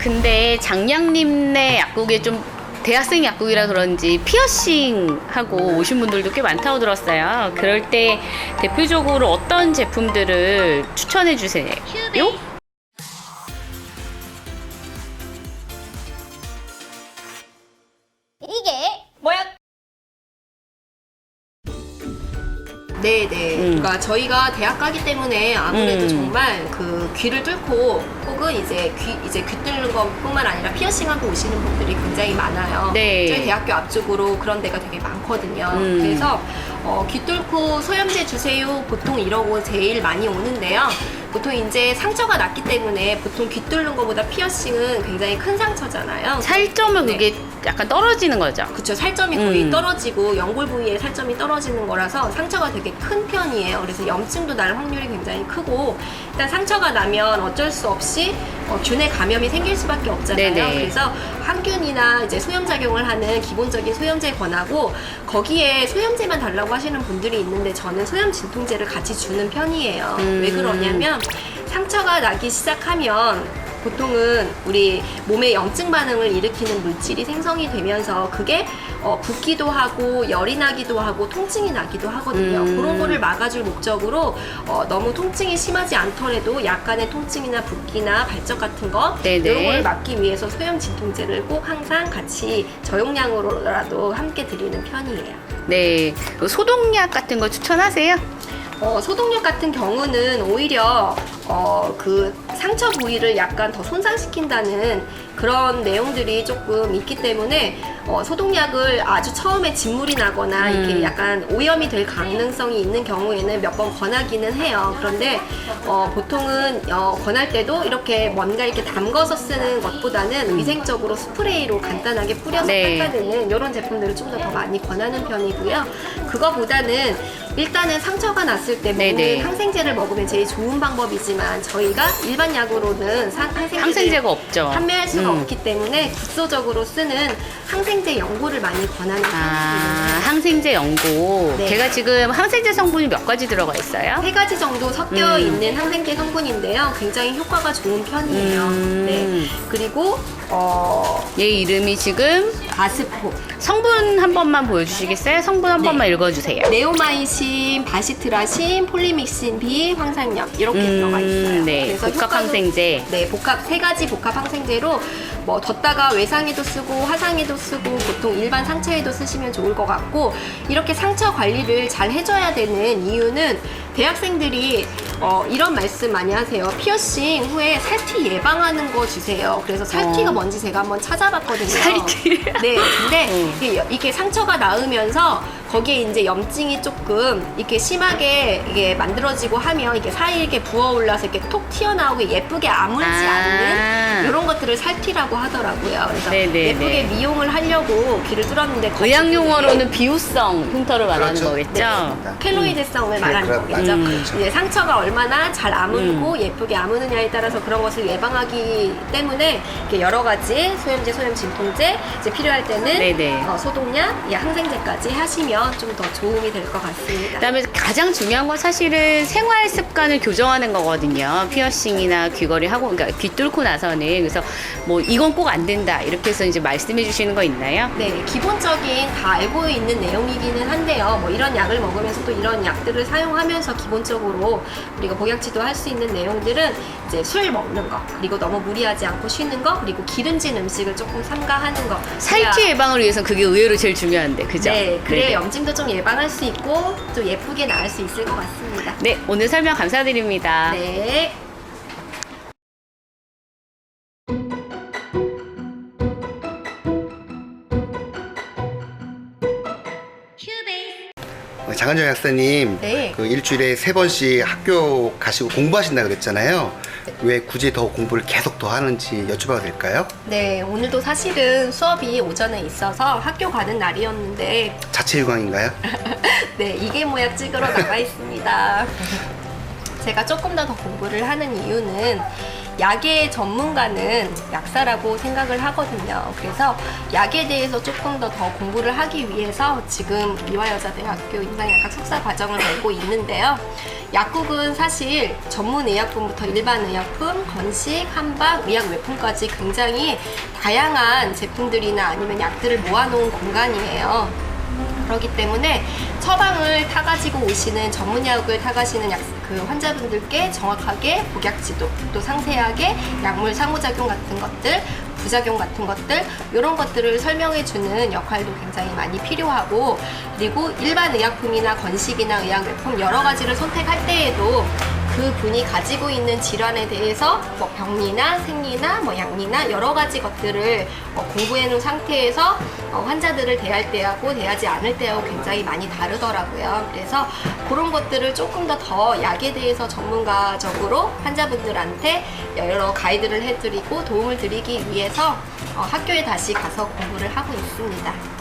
근데 장량님네 약국에 좀 대학생 약국이라 그런지 피어싱 하고 오신 분들도 꽤 많다고 들었어요. 그럴 때 대표적으로 어떤 제품들을 추천해 주세요? 네네. 음. 그러니까 저희가 대학 가기 때문에 아무래도 음. 정말 그 귀를 뚫고 혹은 이제 귀 이제 귀 뚫는 것뿐만 아니라 피어싱하고 오시는 분들이 굉장히 많아요. 네. 저희 대학교 앞쪽으로 그런 데가 되게 많거든요. 음. 그래서 어, 귀 뚫고 소염제 주세요. 보통 이러고 제일 많이 오는데요. 보통 이제 상처가 났기 때문에 보통 귀 뚫는 것보다 피어싱은 굉장히 큰 상처잖아요. 살점은 네. 그게 약간 떨어지는 거죠. 그쵸 살점이 거의 음. 떨어지고 연골 부위에 살점이 떨어지는 거라서 상처가 되게 큰 편이에요. 그래서 염증도 날 확률이 굉장히 크고 일단 상처가 나면 어쩔 수 없이 어, 균의 감염이 생길 수밖에 없잖아요. 네네. 그래서 항균이나 이제 소염 작용을 하는 기본적인 소염제 권하고 거기에 소염제만 달라고 하시는 분들이 있는데 저는 소염 진통제를 같이 주는 편이에요. 음. 왜 그러냐면 상처가 나기 시작하면 보통은 우리 몸에 염증 반응을 일으키는 물질이 생성이 되면서 그게 어, 붓기도 하고 열이 나기도 하고 통증이 나기도 하거든요. 음. 그런 거를 막아줄 목적으로 어, 너무 통증이 심하지 않더라도 약간의 통증이나 붓기나 발적 같은 거 네네. 이런 걸 막기 위해서 소염 진통제를 꼭 항상 같이 저용량으로라도 함께 드리는 편이에요. 네. 그 소독약 같은 거 추천하세요? 어, 소독약 같은 경우는 오히려 어, 그 상처 부위를 약간 더 손상시킨다는 그런 내용들이 조금 있기 때문에 어, 소독약을 아주 처음에 진물이 나거나 음. 이렇게 약간 오염이 될 가능성이 있는 경우에는 몇 번 권하기는 해요. 그런데 어, 보통은 어, 권할 때도 이렇게 뭔가 이렇게 담궈서 쓰는 것보다는 위생적으로 스프레이로 간단하게 뿌려서 네. 닦아내는 이런 제품들을 좀더더 많이 권하는 편이고요. 그거보다는 일단은 상처가 났을 때 먹는 네네. 항생제를 먹으면 제일 좋은 방법이지만 저희가 일반 약으로는 사- 항생제를 항생제가 없죠. 판매할 수가 음. 없기 때문에 국소적으로 쓰는 항생제 연고를 많이 권하는 편입니다. 아, 항생제 연고. 네. 제가 지금 항생제 성분이 몇 가지 들어가 있어요? 세 가지 정도 섞여 음. 있는 항생제 성분인데요. 굉장히 효과가 좋은 편이에요. 음. 네. 그리고 어, 얘 이름이 지금 바스포, 성분 한 번만 보여주시겠어요? 성분 한 네. 번만 읽어주세요. 네오마이신, 바시트라신, 폴리믹신 B, 황산염 이렇게 들어가 있어요. 네. 그래서 복합 효과도- 항생제. 네, 복합 세 가지 복합 항생제로 뭐 덧다가 외상에도 쓰고 화상에도 쓰고 보통 일반 상처에도 쓰시면 좋을 것 같고 이렇게 상처 관리를 잘 해줘야 되는 이유는 대학생들이 어, 이런 말씀 많이 하세요. 피어싱 후에 살티 예방하는 거 주세요. 그래서 살티가 어. 뭔지 제가 한번 찾아봤거든요. 살티? 네, 근데 어. 이게, 이게 상처가 나으면서 거기에 이제 염증이 조금 이렇게 심하게 이게 만들어지고 하면 이게 사이에 이렇게 부어 올라서 이렇게 톡 튀어나오고 예쁘게 아물지 아. 않는 이런 것들을 살티라고 하더라고요. 그래서 네네네. 예쁘게 미용을 하려고 귀를 뚫었는데 의학 용어로는 비유성 흉터를 말하는 그렇죠. 거겠죠? 켈로이드성을 네, 말하는 그래, 거겠죠. 음. 그렇죠. 이제 상처가 얼마나 잘 아물고 음. 예쁘게 아무느냐에 따라서 그런 것을 예방하기 때문에 이렇게 여러 가지 소염제, 소염 진통제 이제 필요할 때는. 어, 소독약, 예, 항생제까지 하시면 좀 더 도움이 될 것 같습니다. 그다음에 가장 중요한 건 사실은 생활 습관을 교정하는 거거든요. 피어싱이나 귀걸이 하고 그러니까 귀 뚫고 나서는 그래서 뭐 이건 꼭 안 된다 이렇게 해서 이제 말씀해 주시는 거 있나요? 네, 기본적인 다 알고 있는 내용이기는 한데요. 뭐 이런 약을 먹으면서 또 이런 약들을 사용하면서 기본적으로 우리가 복약치도 할 수 있는 내용들은 이제 술 먹는 거, 그리고 너무 무리하지 않고 쉬는 거, 그리고 기름진 음식을 조금 삼가하는 거. 살찌 예방을 위해서는 그게 의외로 제일 중요한데 그죠? 네, 그래야. 염증도 좀 예방할 수 있고 또 예쁘게 나을 수 있을 것 같습니다. 네, 오늘 설명 감사드립니다. 네. 어, 장한정 약사님, 네. 그 일주일에 세 번씩 학교 가시고 공부하신다 그랬잖아요. 왜 굳이 더 공부를 계속 더 하는지 여쭤봐도 될까요? 네, 오늘도 사실은 수업이 오전에 있어서 학교 가는 날이었는데 자체유광인가요? 네, 이게 모약 찍으러 나가 있습니다. 제가 조금 더 더 공부를 하는 이유는 약의 전문가는 약사라고 생각을 하거든요. 그래서 약에 대해서 조금 더 더 공부를 하기 위해서 지금 이화여자대학교 임상약학 석사 과정을 밟고 있는데요. 약국은 사실 전문 의약품부터 일반 의약품, 건식, 한방, 의약 외품까지 굉장히 다양한 제품들이나 아니면 약들을 모아놓은 공간이에요. 그렇기 때문에 처방을 타가지고 오시는 전문약을 타가시는 약, 그 환자분들께 정확하게 복약 지도, 또 상세하게 약물 상호작용 같은 것들, 부작용 같은 것들, 이런 것들을 설명해 주는 역할도 굉장히 많이 필요하고, 그리고 일반 의약품이나 건식이나 의약외품 여러 가지를 선택할 때에도 그 분이 가지고 있는 질환에 대해서 뭐 병리나 생리나 뭐 양리나 여러 가지 것들을 어, 공부해 놓은 상태에서 어, 환자들을 대할 때하고 대하지 않을 때하고 굉장히 많이 다르더라고요. 그래서 그런 것들을 조금 더 더 약에 대해서 전문가적으로 환자분들한테 여러 가이드를 해드리고 도움을 드리기 위해서 어, 학교에 다시 가서 공부를 하고 있습니다.